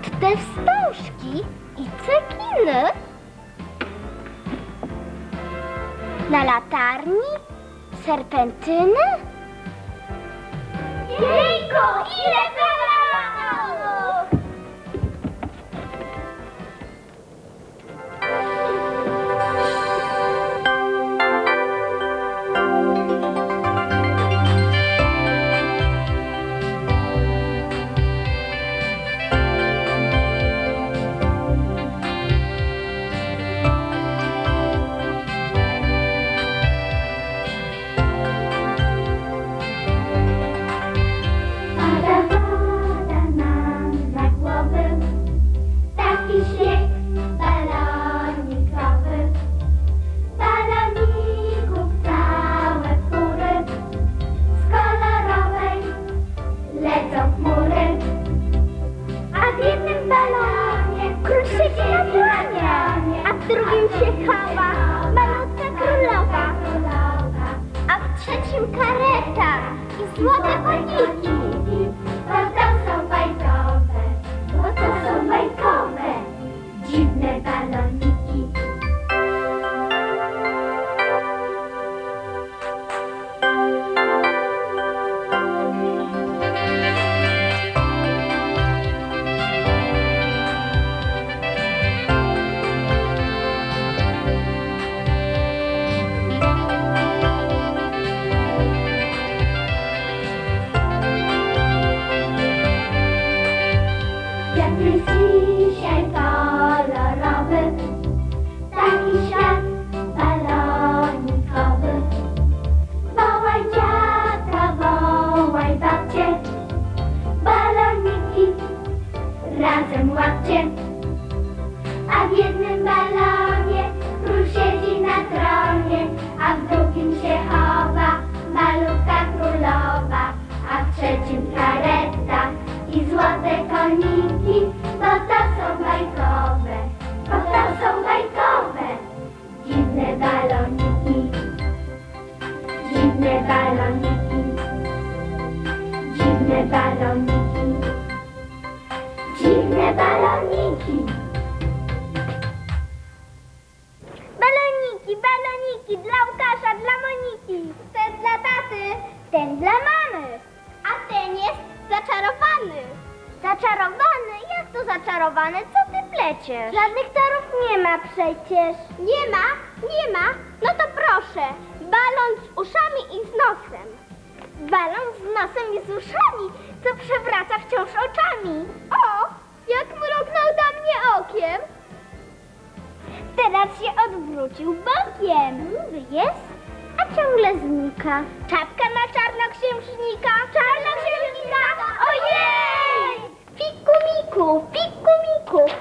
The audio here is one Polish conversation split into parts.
Te wstążki i cekiny? Na latarni? Serpentyny? Jejku, ile! I złote koniki. Bo ten dla mamy. A ten jest zaczarowany. Zaczarowany? Jak to zaczarowany? Co ty pleciesz? Żadnych czarów nie ma przecież. Nie ma? Nie ma? No to proszę. Balon z uszami i z nosem. Balon z nosem i z uszami, co przewraca wciąż oczami. O, jak mruknął do mnie okiem. Teraz się odwrócił bokiem. Jest, a ciągle znika. Czapka na czarnoksiężnika. Czarnoksiężnika! Ojej! Fiku miku, fiku miku,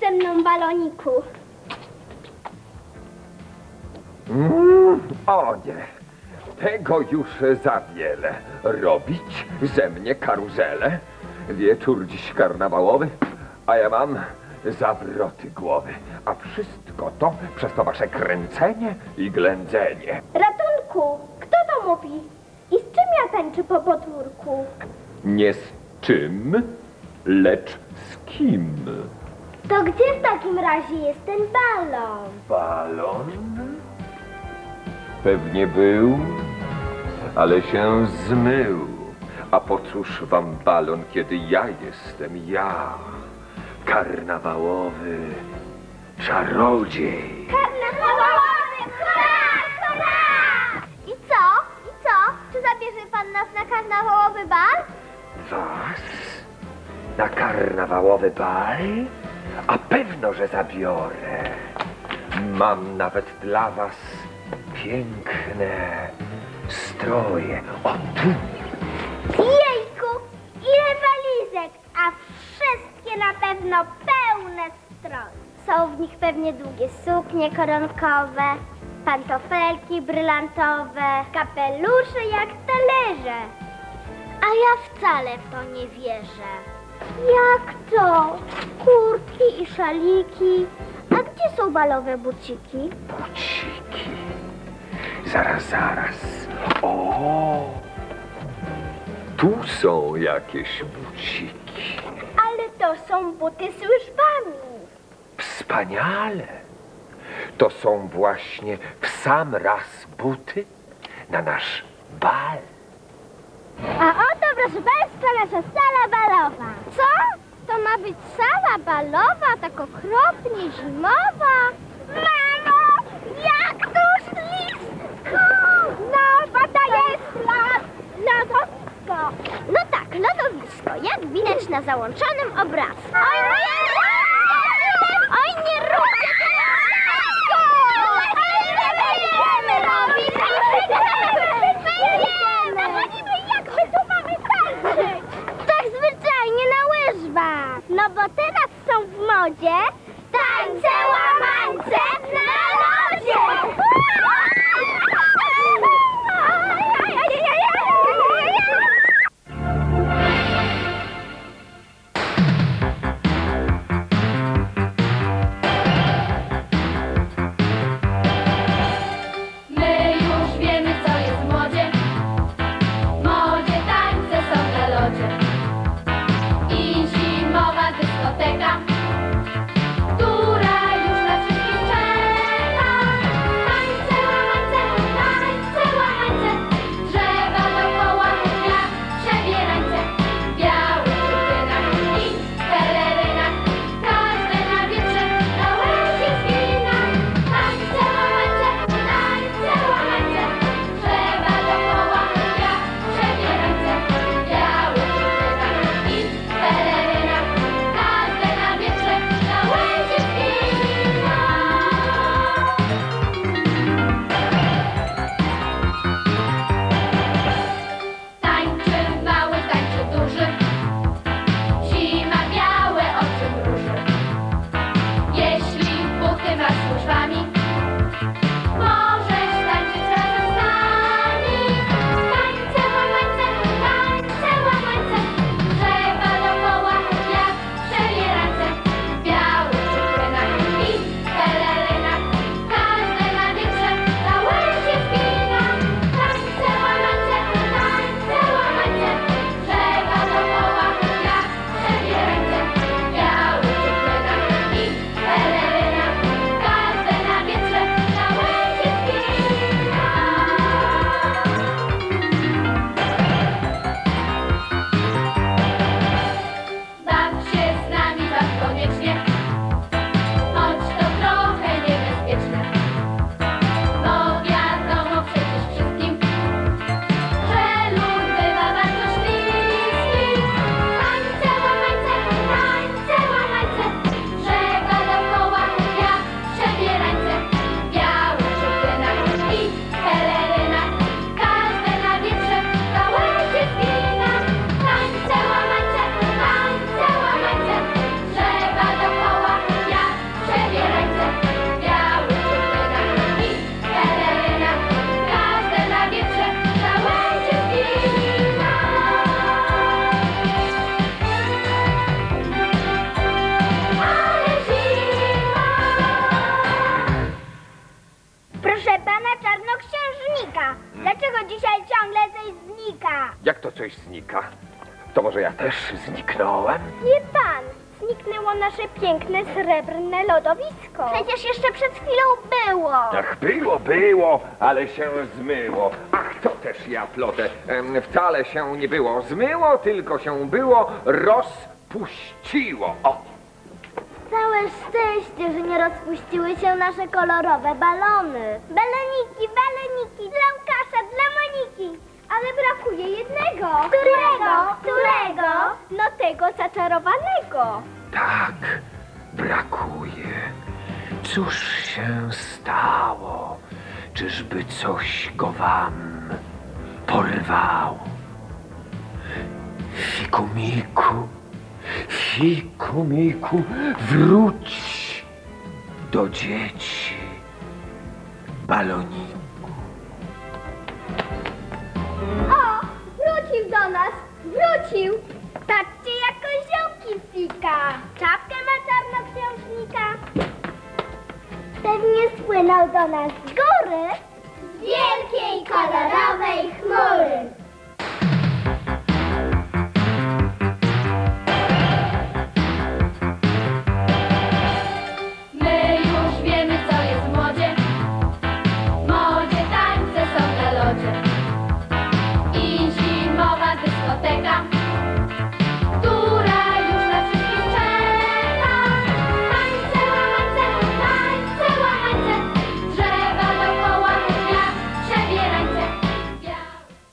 ze mną baloniku. Mm, o nie, tego już za wiele. Robić ze mnie karuzelę? Wieczór dziś karnawałowy, a ja mam zawroty głowy. A wszystko to przez to wasze kręcenie i ględzenie. Ratunku, kto to mówi? I z czym ja tańczę po podwórku? Nie z czym, lecz z kim? To gdzie w takim razie jest ten balon? Balon? Pewnie był, ale się zmył. A po cóż wam balon, kiedy ja jestem ja, karnawałowy czarodziej. Karnawałowy! Hurra! Hurra! I co? I co? Czy zabierze pan nas na karnawałowy bal? Was? Na karnawałowy bal? A pewno, że zabiorę. Mam nawet dla was piękne stroje. O tu! Na pewno pełne stron. Są w nich pewnie długie suknie koronkowe, pantofelki brylantowe, kapelusze jak talerze. A ja wcale w to nie wierzę. Jak to? Kurtki i szaliki. A gdzie są balowe buciki? Buciki. Zaraz, zaraz. O! Tu są jakieś buciki. Są buty z łyżwami. Wspaniale. To są właśnie w sam raz buty na nasz bal. A oto, proszę Państwa, nasza sala balowa. Co? To ma być sala balowa, tak okropnie zimowa? Mamo, jak to ślisko! No, bo to jest lod, lodowisko. No tak, lodowisko, jak widać na załączonym obrazku. Oj, nie! Oj, nie róbcie tego! Będziemy robić! Będziemy! No jak my tu mamy tańczyć? Tak zwyczajnie na łyżwach. No bo teraz są w modzie coś znika? To może ja też zniknąłem? Nie pan, zniknęło nasze piękne srebrne lodowisko. Przecież jeszcze przed chwilą było. Ach, było, było, ale się zmyło. Ach, to też ja plotę. Em, Wcale się nie było zmyło, tylko się było rozpuściło. O, Całe szczęście, że nie rozpuściły się nasze kolorowe balony. Baloniki, baloniki, dla Łukasza, dla Moniki. Ale brakuje jednego. Którego? Którego? No tego zaczarowanego. tak, brakuje. Cóż się stało? Czyżby coś go wam porwało? Fikumiku, fikumiku, wróć do dzieci, baloniku. Do nas, wrócił. Patrzcie, jak koziołki fika. Czapkę ma czarnoksiężnika. Pewnie spłynął do nas z góry. Z wielkiej kolorowej chmury.